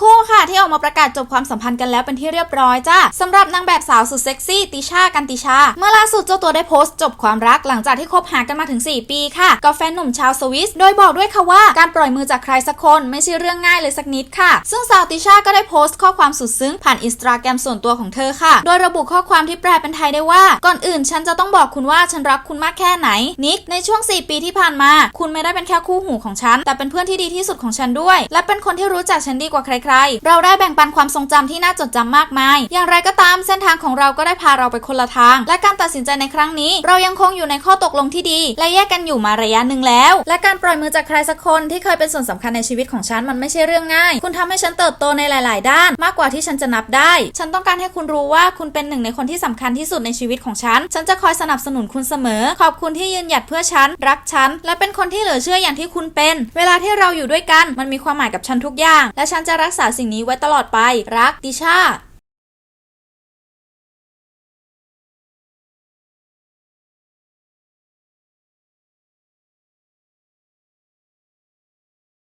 คู่ค่ะที่ออกมาประกาศจบความสัมพันธ์กันแล้วเป็นที่เรียบร้อยจ้าสำหรับนางแบบสาวสุดเซ็กซี่ติชากันติชา เมื่อล่าสุดเจ้าตัวได้โพสต์จบความรักหลังจากที่คบหากันมาถึง 4 ปีค่ะกับแฟนหนุ่มชาวสวิส โดยบอกด้วยค่ะว่าการปล่อยมือจากใครสักคนไม่ใช่เรื่องง่ายเลยสักนิดค่ะ ซึ่งสาวติชาก็ได้โพสต์ข้อความสุดซึ้งผ่านอินสตาแกรมส่วนตัวของเธอค่ะ โดยระบุข้อความที่แปลเป็นไทยได้ว่า ก่อนอื่นฉันจะต้องบอกคุณว่าฉันรักคุณมากแค่ไหนนิกในช่วง 4 ปีที่ผ่านมา คุณไม่ได้เป็นแค่คู่หูของฉันแต่เป็นเพื่อนที่ดีที่สุดของฉันด้วย และเป็นคนที่รู้จักฉันดีกว่าใครๆเราได้แบ่งปันความทรงจำที่น่าจดจำมากมาย อย่างไรก็ตามเส้นทางของเราก็ได้พาเราไปคนละทาง และการตัดสินใจในครั้งนี้ เรายังคงอยู่ในข้อตกลงที่ดี และแยกกันอยู่มาระยะหนึ่งแล้ว และการปล่อยมือจากใครสักคนที่เคยเป็นส่วนสำคัญในชีวิตของฉันมันไม่ใช่เรื่องง่าย คุณทำให้ฉันเติบโตในหลาย ๆ ด้าน มากกว่าที่ฉันจะนับได้ ฉันต้องการให้คุณรู้ว่าคุณเป็นหนึ่งในคนที่สำคัญที่สุดในชีวิตของฉัน ฉันจะคอยสนับสนุนคุณเสมอ ขอบคุณที่ยืนหยัดเพื่อฉัน รักฉัน และเป็นคนที่เหลือเชื่ออย่างที่คุณเป็น เวลาที่เราอยู่ด้วยกัน มันมีความหมายกับฉันทุกอย่าง และฉันจะรักษาสิ่งนี้ไว้ตลอดไป รักดิชา